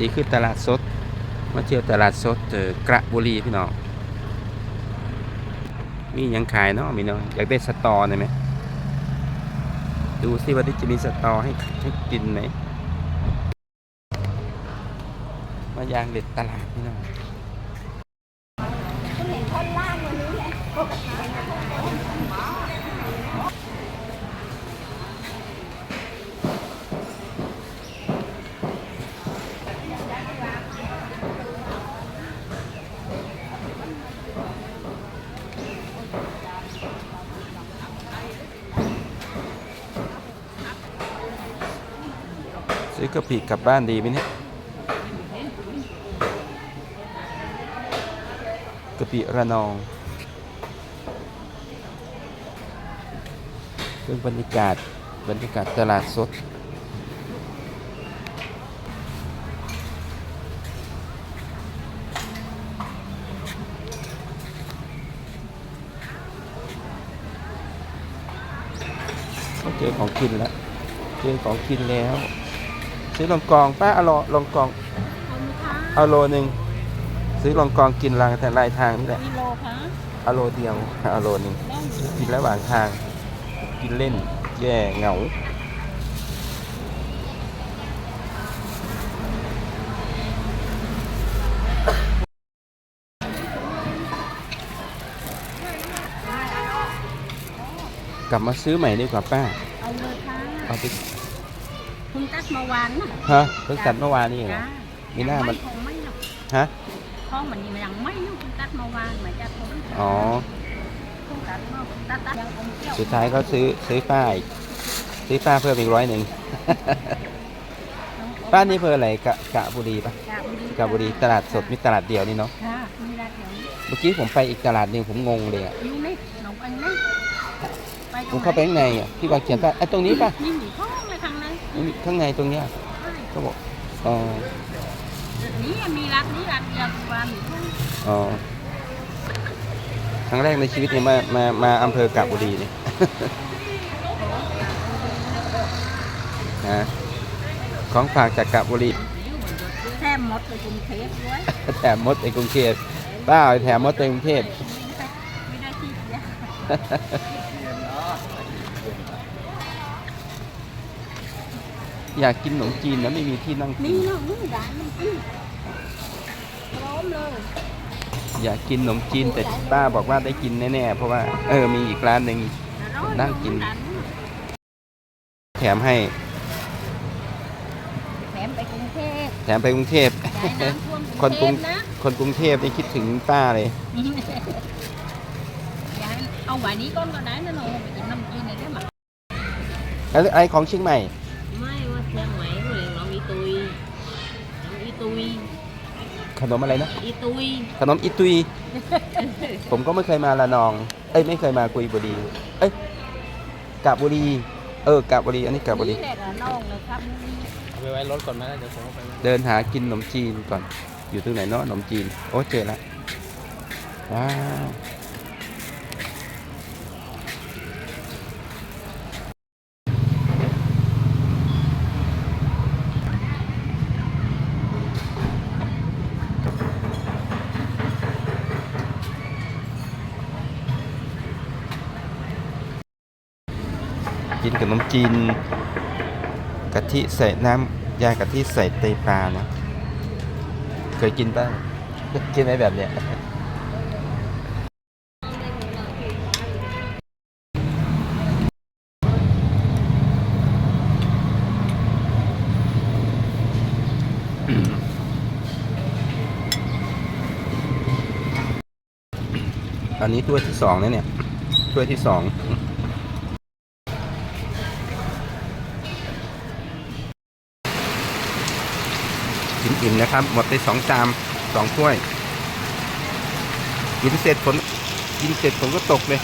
นี่คือตลาดสด มาเที่ยวตลาดสดกระบุรีพี่น้อง มียังขายเนาะมีเนาะอยากได้สตอหน่อยไหม ดูสิวันนี้จะมีสตอให้ให้กินไหม มายางเด็ดตลาดพี่น้องคุณเห็นท่อนล่างวันนี้แหละ ซื้อกะปิกลับบ้านดีไหมเนี่ยกะปิระนองเรื่องบรรยากาศบรรยากาศตลาดสด เจอของกินแล้ว เจอของกินแล้ว ซื้อลองกองป้าเอาโลลองกองขอบคุณค่ะเอาโลหนึ่งซื้อลองกองกินรางแต่ลายทางนี่แหละกิโลคะเอาโลเดียวเอาโลหนึ่งได้อยู่กินระหว่างทาง กินเล่น แย่เหงากลับมาซื้อใหม่ดีกว่าป้า เอาเลยค่ะเอาไป คุณตัดเมื่อวานน่ะฮะเพิ่งตัดเมื่อวานนี่เหรอจ้ามีหน้ามันคงไม่หรอกฮะท้องมันยังไม่ยุ่งคุณตัดเมื่อวานเหมือนจะทนอ๋อคุณตัดเมื่อตัดตัดยังอมเที่ยวสุดท้ายก็ซื้อซื้อป้าอีกซื้อป้าเพิ่มอีกร้อยหนึ่งป้านี่เพื่ออะไรกะกะบุรีปะกาบุรีกะบุรีตลาดสดมีตลาดเดียวนี่เนาะค่ะมีร้านเดียวนี้เมื่อกี้ผมไปอีกตลาดหนึ่งผมงงเลยอะอยู่นี่หนองอันนี่ไปตผรมงเข้าไปข้างในอะพี่วางเขียนป้าไอ้ตรงนี้ป่ะ ข้างในตรงเนี้ยใช่เขาบอกอ๋อนี่มีร้านนี้ร้านเดียววานมีท้องอ๋อครั้งแรกในชีวิตเนี่ยมามามาอำเภอกะบุรีเนี่ยนะของฝากจากกะบุรีแทบหมดเลยกรุงเทพด้วยแถมมดในกรุงเทพป้าเอาแถมมดในกรุงเทพไม่ได้ที่เดียว อยากกินขนมจีนนะไม่มีที่นั่งกินี่นเนาะนี่ร้านมันอืมพร้อมเลยอยากกินขนมจีนแต่ป้าบอกว่าได้กินแน่ๆเพราะว่าเออมีอีกร้านหนึ่งนั่งกินแถมให้แถมไปกรุงเทพแถมไปกรุงเทพจ่ายน้ำท่วมคนกรุงเทพนะคนกรุงเทพนี่คิดถึงป้าเลยอย่าให้เอาไว้นี้ก้อนก็ได้นะหนูไปกินน้ำจีนเลยได้ไหม แล้วไอ้ของเชียงใหม่ ไม่ว่าเชียงใหม่เลยเรามีตุยอี ตุย ขนมอะไรนะ อีตุย ขนมอิตุย ผมก็ไม่เคยมาละนอง เอ้ยไม่เคยมากุยบุรี เอ้ยกาบบุรี เออกาบบุรี อันนี้กาบบุรี นี่แหละระน้องเลยครับเอาไปไว้รถก่อนไหมเดี๋ยวผมเอาไปไว้เดินหากินขนมจีนก่อน อยู่ตรงไหนเนาะขนมจีน โอ้เจอแล้วว้าว กินขนมจีนกะทิใส่น้ำยากะทิใส่ไตปลานะเคยกินบ้างกินไหมแบบเนี้ยอันนี้ถ้วยที่สองนะเนี่ยถ้วยที่สอง กิน อิ่มนะครับ หมดไปสองจามสองถ้วย กินเสร็จฝนกินเสร็จผมก็ตกเลย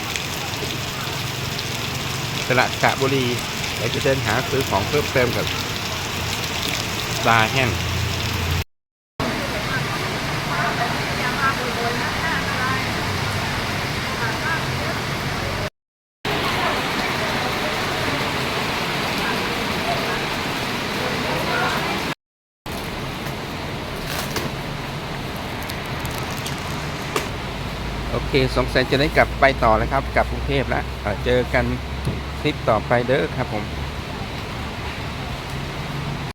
ตลาดกะบุรีเราจะเดินหาซื้อของเพิ่มเติมกับปลาแห้ง โอเคสงสัยจะได้กลับไปต่อแล้วครับ กลับกรุงเทพแล้วเอ่อเจอกันคลิปต่อไปเด้อครับผม